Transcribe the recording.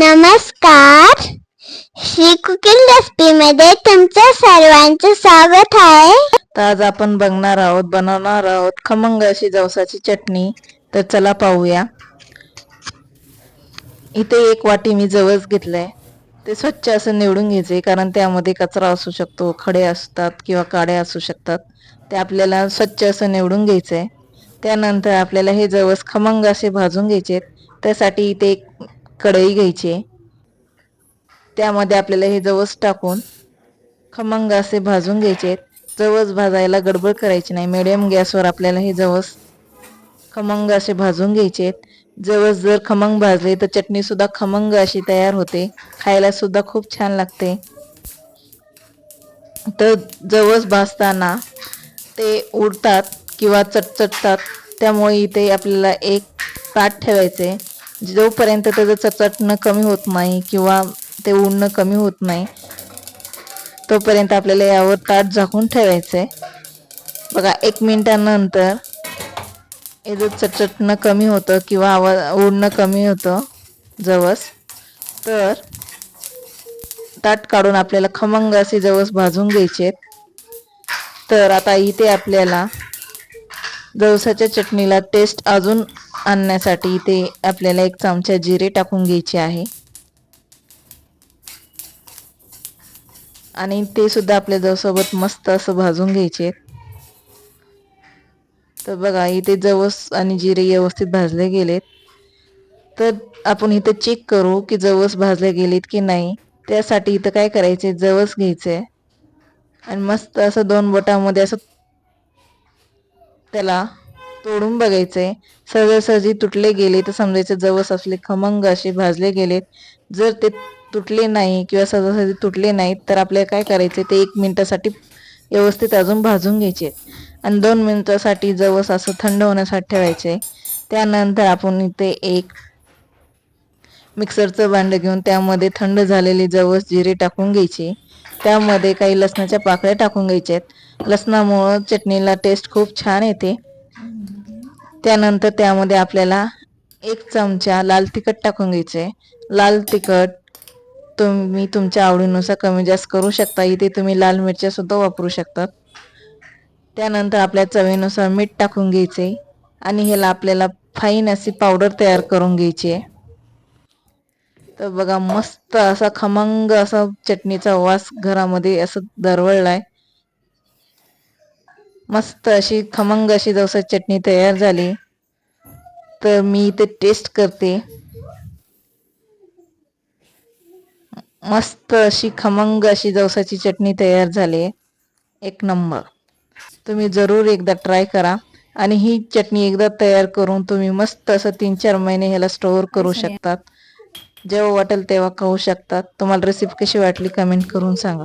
नमस्कार. Shri cooking recipe मध्ये तुमचं सर्वांचं स्वागत आहे. तर आज आपण बघणार आहोत बनवणार आहोत खमंग अशी जवसाची चटणी. तर चला पाहूया. इथे एक वाटी मी जवस घेतलंय. ते स्वच्छ असं निवडून घ्यायचे कारण त्यामध्ये कचरा असू शकतो खडे असतात किंवा काड्या असू शकतात. ते आपल्याला स्वच्छ असं निवडून घ्यायचंय. त्यानंतर आपल्याला हे जवस खमंग असे भाजून घ्यायचे त्यासाठी इथे एक कढई घ्यायची आहे. त्यामध्ये आपल्याला हे जवस टाकून खमंग असे भाजून घ्यायचे जवस भाजायला गडबड करायची नाही. मिडियम गॅसवर आपल्याला हे जवस खमंग असे भाजून घ्यायचे जवस जर खमंग भाजले तर चटणी सुद्धा खमंग अशी तयार होते. खायला सुद्धा खूप छान लागते. तर जवस भाजताना ते उडतात किंवा चटचटतात. त्यामुळे इथे आपल्याला एक ताट ठेवायचे. जोपर्यंत त्याचं चटचटणं कमी होत नाही किंवा ते उडणं कमी होत नाही तोपर्यंत आपल्याला यावर ताट झाकून ठेवायचंय. बघा एक मिनिटानंतर हे जर चटचटणं कमी होतं किंवा आवाज उडणं कमी होतं जवस तर ताट काढून आपल्याला खमंग असे जवस भाजून घ्यायचे तर आता इथे आपल्याला जवसाच्या चटणीला टेस्ट अजून आणण्यासाठी इथे आपल्याला एक चमचा जिरे टाकून घ्यायचे आहे. आणि ते सुद्धा आपल्या जवसोबत मस्त असं भाजून घ्यायचे तर बघा इथे जवस आणि जिरे व्यवस्थित भाजले गेलेत. तर आपण इथे चेक करू की जवस भाजले गेलेत की नाही. त्यासाठी इथं काय करायचे जवस घ्यायचे आणि मस्त असं दोन बोटामध्ये असं त्याला तोडून बघायचंय सहजासहजी तुटले गेले तर समजायचे जवस असले खमंग असे भाजले गेलेत. जर ते तुटले नाही किंवा सहजासहजी तुटले नाहीत तर आपल्याला काय करायचे? ते एक मिनिटासाठी व्यवस्थित अजून भाजून घ्यायचे. आणि दोन मिनिटासाठी जवस असं थंड होण्यासाठी ठेवायचे. त्यानंतर आपण इथे एक मिक्सरचं भांडं घेऊन त्यामध्ये थंड झालेली जवस जिरे टाकून घ्यायचे. त्यामध्ये काही लसणाच्या पाकळ्या टाकून घ्यायच्या आहेत लसणामुळं चटणीला टेस्ट खूप छान येते. त्यानंतर त्यामध्ये आपल्याला एक चमचा लाल तिखट टाकून घ्यायचे. लाल तिखट तुम्ही तुमच्या आवडीनुसार कमी जास्त करू शकता. इथे तुम्ही लाल मिरच्या सुद्धा वापरू शकतात त्यानंतर आपल्या चवीनुसार मीठ टाकून घ्यायचे. आणि ह्याला आपल्याला फाईन अशी पावडर तयार करून घ्यायची आहे. तर बघा मस्त असा खमंग असा चटणीचा वास घरामध्ये असं दरवळलाय. मस्त अशी खमंग अशी जवसा चटणी तयार झाली. तर मी इथे टेस्ट करते. मस्त अशी खमंग अशी जवसाची चटणी तयार झाली. एक नंबर. तुम्ही जरूर एकदा ट्राय करा. आणि ही चटणी एकदा तयार करून तुम्ही मस्त असं तीन चार महिने ह्याला स्टोअर करू शकतात. जेव्हा वाटेल तेव्हा खाऊ शकतात. तुम्हाला रेसिपी कशी वाटली कमेंट करून सांगा.